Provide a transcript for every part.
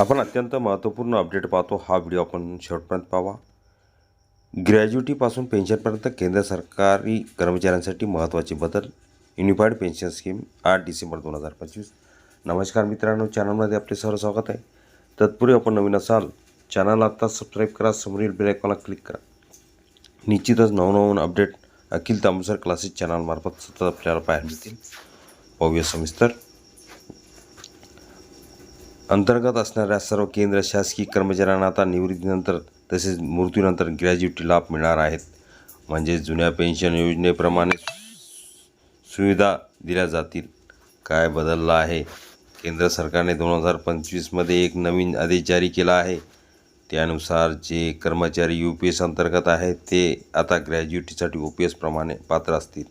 आपण अत्यंत महत्त्वपूर्ण अपडेट पाहतो. हा व्हिडिओ आपण शेवटपर्यंत पाहावा. ग्रॅज्युटीपासून पेन्शनपर्यंत केंद्र सरकारी कर्मचाऱ्यांसाठी महत्त्वाचे बदल. युनिफाईड पेन्शन स्कीम आठ डिसेंबर दोन हजार पंचवीस. नमस्कार मित्रांनो चॅनलमध्ये आपले सर्व स्वागत आहे. तत्पूर्वी आपण नवीन असाल चॅनल आत्ता सबस्क्राईब करा समोरील बेलायकॉनला क्लिक करा. निश्चितच नवनवीन अपडेट अखिल तांबुसर क्लासेस चॅनलमार्फत सतत आपल्याला पाहायला मिळतील. पाहूया सविस्तर. अंतर्गत असणाऱ्या सर्व केंद्र शासकीय कर्मचाऱ्यांना आता निवृत्तीनंतर तसेच मृत्यूनंतर ग्रॅज्युटी लाभ मिळणार आहेत. म्हणजे जुन्या पेन्शन योजनेप्रमाणे सुविधा दिल्या जातील. काय बदललं आहे? केंद्र सरकारने दोन हजार पंचवीसमध्ये एक नवीन आदेश जारी केला आहे. त्यानुसार जे कर्मचारी यू पी एस अंतर्गत आहेत ते आता ग्रॅज्युटीसाठी ओ पी एसप्रमाणे पात्र असतील.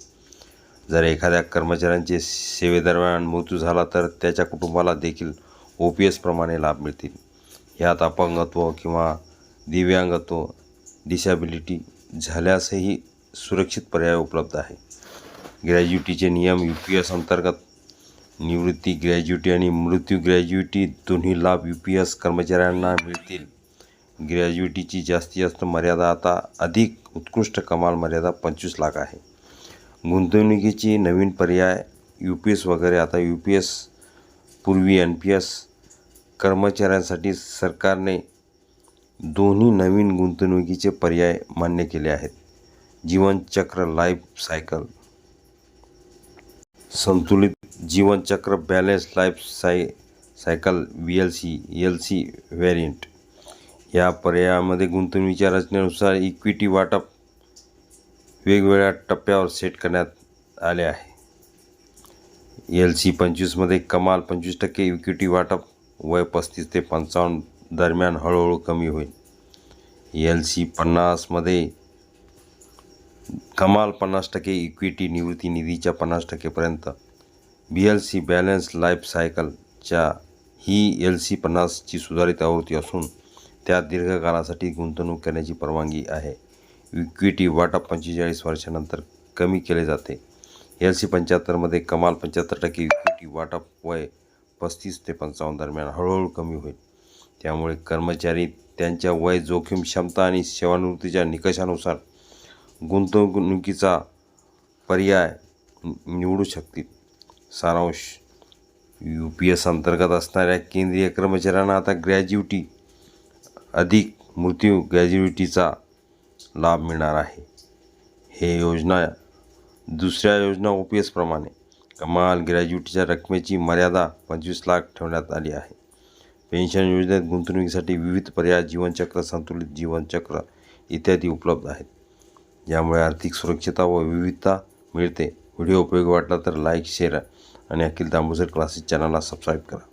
जर एखाद्या कर्मचाऱ्यांचे सेवेदरम्यान मृत्यू झाला तर त्याच्या कुटुंबाला देखील ओ पी एसप्रमाणे लाभ मिळतील. ह्यात अपंगत्व किंवा दिव्यांगत्व डिसॅबिलिटी झाल्यासही सुरक्षित पर्याय उपलब्ध आहे. ग्रॅज्युटीचे नियम यू पी एस अंतर्गत निवृत्ती ग्रॅज्युटी आणि मृत्यू ग्रॅज्युटी दोन्ही लाभ यू पी एस कर्मचाऱ्यांना मिळतील. ग्रॅज्युटीची जास्तीत जास्त मर्यादा आता अधिक उत्कृष्ट कमाल मर्यादा पंचवीस लाख आहे. गुंतवणुकीची नवीन पर्याय यू पी एस वगैरे आता यू पी एस पूर्वी एन पी एस कर्मचाऱ्यांसाठी सरकारने दोन्ही नवीन गुंतवणुकीचे पर्याय मान्य केले आहेत. जीवनचक्र लाईफ सायकल. संतुलित जीवनचक्र बॅलन्स लाईफ साय cycle V L C L C variant या पर्यायामध्ये गुंतवणुकीच्या रचनेनुसार इक्विटी वाटप वेगवेगळ्या टप्प्यावर सेट करण्यात आले आहे. एल सी पंचवीसमध्ये कमाल पंचवीस टक्के इक्विटी वाटप वय पस्तीस ते पंचावन्न दरम्यान हळूहळू कमी होईल. एल सी पन्नासमध्ये कमाल पन्नास टक्के इक्विटी निवृत्ती निधीच्या पन्नास टक्केपर्यंत B L C balance life सायकलच्या ही एल सी पन्नासची सुधारित आवृत्ती असून त्यात दीर्घकाळासाठी गुंतवणूक करण्याची परवानगी आहे. इक्विटी वाटप पंचेचाळीस वर्षानंतर कमी केले जाते. एल सी पंच्याहत्तरमध्ये कमाल पंच्याहत्तर टक्के इक्विटी वाटप वय पस्तीस ते पंचावन्न दरम्यान हळूहळू कमी होईल. त्यामुळे कर्मचारी त्यांच्या वय जोखीम क्षमता आणि सेवानिवृत्तीच्या निकषानुसार गुंतवणुकीचा पर्याय निवडू शकतील. सारांश यू पी एस अंतर्गत असणाऱ्या केंद्रीय कर्मचाऱ्यांना आता ग्रॅज्युटी अधिक मृत्यू ग्रॅज्युटीचा लाभ मिळणार आहे. हे योजना दुसऱ्या योजना ओ पी एसप्रमाणे कमाल ग्रॅज्युटीच्या रकमेची मर्यादा पंचवीस लाख ठेवण्यात आली आहे. पेन्शन योजनेत गुंतवणुकीसाठी विविध पर्याय जीवनचक्र संतुलित जीवनचक्र इत्यादी उपलब्ध आहेत. यामुळे आर्थिक सुरक्षितता व विविधता मिळते. व्हिडिओ उपयोगी वाटला तर लाईक शेअर आणि अखिल दामोसर क्लासेस चॅनलला सबस्क्राईब करा.